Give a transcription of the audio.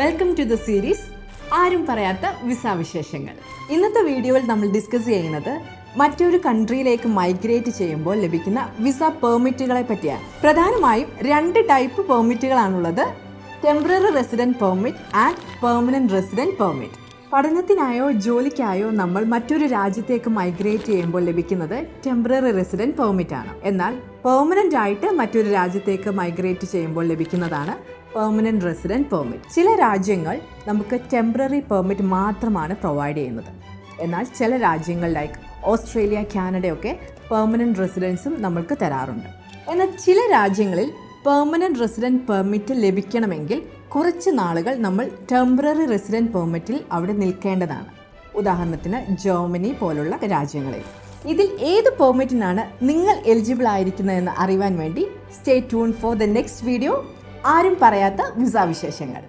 Welcome to the series ആരും പറയാത്ത visa വിശേഷങ്ങൾ. ഇന്നത്തെ വീഡിയോയിൽ നമ്മൾ ഡിസ്കസ് ചെയ്യുന്നത് മറ്റൊരു കൺട്രിയിലേക്ക് മൈഗ്രേറ്റ് ചെയ്യുമ്പോൾ ലഭിക്കുന്ന വിസ പെർമിറ്റുകളെ പറ്റിയാണ്. പ്രധാനമായും രണ്ട് type പെർമിറ്റുകളാണുള്ളത് temporary resident permit and permanent resident permit പഠനത്തിനായോ ജോലിക്കായോ നമ്മൾ മറ്റൊരു രാജ്യത്തേക്ക് മൈഗ്രേറ്റ് ചെയ്യുമ്പോൾ ലഭിക്കുന്നത് ടെമ്പററി റെസിഡന്റ് പെർമിറ്റ് ആണ്. എന്നാൽ പെർമനന്റ് ആയിട്ട് മറ്റൊരു രാജ്യത്തേക്ക് മൈഗ്രേറ്റ് ചെയ്യുമ്പോൾ ലഭിക്കുന്നതാണ് പെർമനന്റ് റെസിഡന്റ് പെർമിറ്റ് ചില രാജ്യങ്ങൾ നമുക്ക് ടെമ്പററി പെർമിറ്റ് മാത്രമാണ് പ്രൊവൈഡ് ചെയ്യുന്നത്. എന്നാൽ ചില രാജ്യങ്ങൾ ലൈക്ക് ഓസ്ട്രേലിയ കാനഡയൊക്കെ പെർമനന്റ് റെസിഡൻസും നമ്മൾക്ക് തരാറുണ്ട്. എന്നാൽ ചില രാജ്യങ്ങളിൽ പെർമനന്റ് റെസിഡന്റ് പെർമിറ്റ് ലഭിക്കണമെങ്കിൽ കുറച്ച് നാളുകൾ നമ്മൾ ടെമ്പററി റെസിഡന്റ് പെർമിറ്റിൽ അവിടെ നിൽക്കേണ്ടതാണ്. ഉദാഹരണത്തിന് ജർമ്മനി പോലുള്ള രാജ്യങ്ങളിൽ. ഇതിൽ ഏത് പെർമിറ്റിനാണ് നിങ്ങൾ എലിജിബിൾ ആയിരിക്കുന്നതെന്ന് അറിയാൻ വേണ്ടി stay tune for the next video ആരും പറയാത്ത വിസ വിശേഷങ്ങൾ.